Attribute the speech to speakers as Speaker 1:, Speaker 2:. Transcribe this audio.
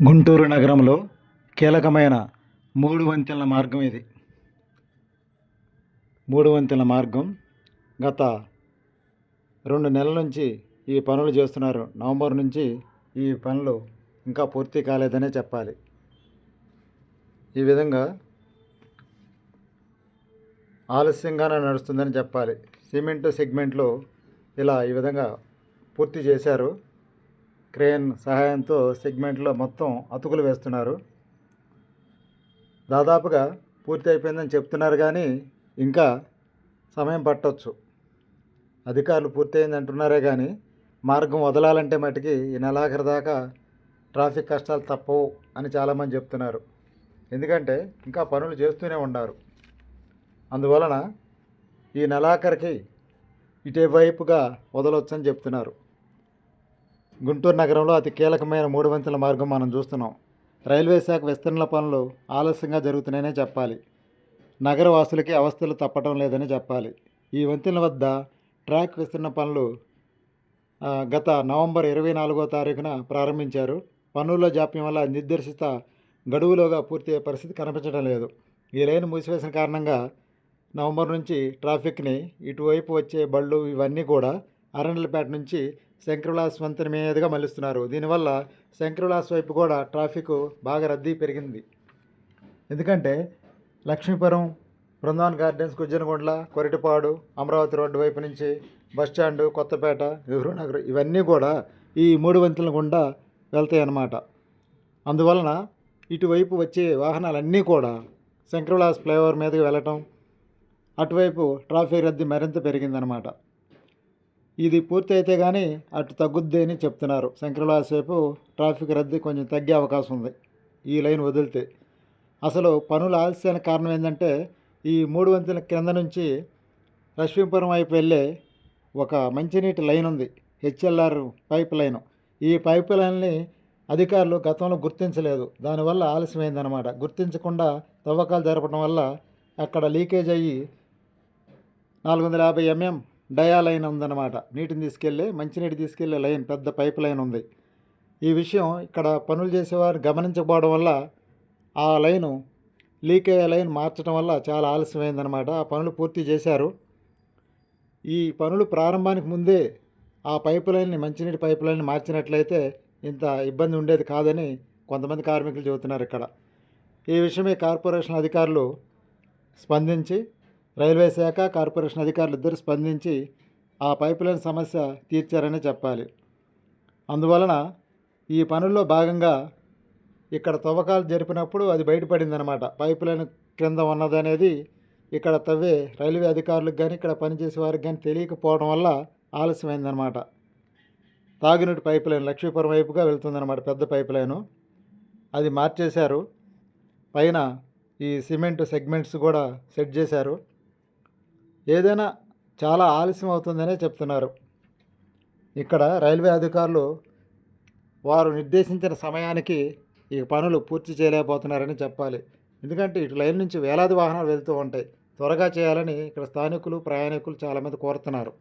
Speaker 1: గుంటూరు నగరంలో కీలకమైన మూడు వంతెనల మార్గం ఇది. మూడు వంతెనల మార్గం గత రెండు నెలల నుంచి ఈ పనులు చేస్తున్నారు. నవంబర్ నుంచి ఈ పనులు ఇంకా పూర్తి కాలేదనే చెప్పాలి. ఈ విధంగా ఆలస్యంగానే నడుస్తుందని చెప్పాలి. సిమెంట్ సెగ్మెంట్లో ఇలా ఈ విధంగా పూర్తి చేశారు. క్రేన్ సహాయంతో సెగ్మెంట్లో మొత్తం అతుకులు వేస్తున్నారు. దాదాపుగా పూర్తి అయిపోయిందని చెప్తున్నారు కానీ ఇంకా సమయం పట్టవచ్చు అధికారులు పూర్తయింది అంటున్నారే కానీ మార్గం వదలాలంటే మటుకి ఈ నెలాఖరు దాకా ట్రాఫిక్ కష్టాలు తప్పవు అని చాలామంది చెప్తున్నారు. ఎందుకంటే ఇంకా పనులు చేస్తూనే ఉన్నారు. అందువలన ఈ నెలాఖరికి ఇటువైపుగా వదలొచ్చని చెప్తున్నారు. గుంటూరు నగరంలో అతి కీలకమైన మూడు వంతుల మార్గం మనం చూస్తున్నాం. రైల్వే శాఖ విస్తరణ పనులు ఆలస్యంగా జరుగుతున్నాయనే చెప్పాలి. నగర వాసులకి అవస్థలు తప్పటం లేదని చెప్పాలి. ఈ వంతెన వద్ద ట్రాక్ విస్తరణ పనులు గత నవంబర్ ఇరవై నాలుగో తారీఖున ప్రారంభించారు. పనుల్లో జాప్యం వల్ల నిర్దేశిత గడువులోగా పూర్తి అయ్యే పరిస్థితి కనిపించడం లేదు. ఈ లైన్ మూసివేసిన కారణంగా నవంబర్ నుంచి ట్రాఫిక్ని ఇటువైపు వచ్చే బళ్ళు ఇవన్నీ కూడా అరండలపేట నుంచి శంకరవిలాస్ వంతెన మీదుగా మలుస్తున్నారు దీనివల్ల శంకరవిలాస్ వైపు కూడా ట్రాఫిక్ బాగా రద్దీ పెరిగింది. ఎందుకంటే లక్ష్మీపురం బృందావన్ గార్డెన్స్ గుజ్జనగొండ్ల కొరటిపాడు అమరావతి రోడ్డు వైపు నుంచి బస్టాండు కొత్తపేట నెహ్రూ నగర్ ఇవన్నీ కూడా ఈ మూడు వంతుల గుండా వెళ్తాయి అన్నమాట అందువలన ఇటువైపు వచ్చే వాహనాలన్నీ కూడా శంకరవిలాస్ ఫ్లైఓవర్ మీదకి వెళ్ళటం అటువైపు ట్రాఫిక్ రద్దీ మరింత పెరిగిందనమాట ఇది పూర్తి అయితే కానీ అటు తగ్గుద్ది అని చెప్తున్నారు. శంకరవిలాస్ సేపు ట్రాఫిక్ రద్దీ కొంచెం తగ్గే అవకాశం ఉంది. ఈ లైన్ వదిలితే అసలు పనులు ఆలస్యానికి కారణం ఏంటంటే ఈ మూడు వంతుల కింద నుంచి లక్ష్మీపురం వైపు వెళ్ళే ఒక మంచినీటి లైన్ ఉంది. HLR pipe line. ఈ పైప్ లైన్ని అధికారులు గతంలో గుర్తించలేదు. దానివల్ల ఆలస్యమైందనమాట గుర్తించకుండా తవ్వకాలు జరపడం వల్ల అక్కడ లీకేజ్ అయ్యి నాలుగు వందల యాభై ఎంఎం డయా లైన్ ఉందన్నమాట. నీటిని తీసుకెళ్ళే మంచినీటి తీసుకెళ్ళే లైన్ పెద్ద పైప్ లైన్ ఉంది. ఈ విషయం ఇక్కడ పనులు చేసేవారు గమనించకపోవడం వల్ల ఆ లైను లీక్ అయ్యే లైన్ మార్చడం వల్ల చాలా ఆలస్యమైందనమాట ఆ పనులు పూర్తి చేశారు. ఈ పనులు ప్రారంభానికి ముందే ఆ పైప్ లైన్ని మంచినీటి పైప్ లైన్ని మార్చినట్లయితే ఇంత ఇబ్బంది ఉండేది కాదని కొంతమంది కార్మికులు చెబుతున్నారు ఇక్కడ. ఈ విషయమే కార్పొరేషన్ అధికారులు స్పందించి రైల్వే శాఖ కార్పొరేషన్ అధికారులు ఇద్దరు స్పందించి ఆ పైప్ లైన్ సమస్య తీర్చారని చెప్పాలి. అందువలన ఈ పనుల్లో భాగంగా ఇక్కడ తవ్వకాలు జరిపినప్పుడు అది బయటపడిందనమాట పైప్ లైన్ క్రింద ఉన్నదనేది ఇక్కడ తవ్వే రైల్వే అధికారులకు కానీ ఇక్కడ పనిచేసే వారికి కానీ తెలియకపోవడం వల్ల ఆలస్యమైందనమాట తాగునీటి పైప్ లైన్ లక్ష్మీపురం వైపుగా వెళ్తుందన్నమాట పెద్ద పైప్ లైను అది మార్చేశారు. పైన ఈ సిమెంట్ సెగ్మెంట్స్ కూడా సెట్ చేశారు. ఏదైనా చాలా ఆలస్యం అవుతుందనే చెప్తున్నారు. ఇక్కడ రైల్వే అధికారులు వారు నిర్దేశించిన సమయానికి ఈ పనులు పూర్తి చేయలేకపోతున్నారని చెప్పాలి. ఎందుకంటే ఇటు లైన్ నుంచి వేలాది వాహనాలు వెళ్తూ ఉంటాయి. త్వరగా చేయాలని ఇక్కడ స్థానికులు ప్రయాణికులు చాలామంది కోరుతున్నారు.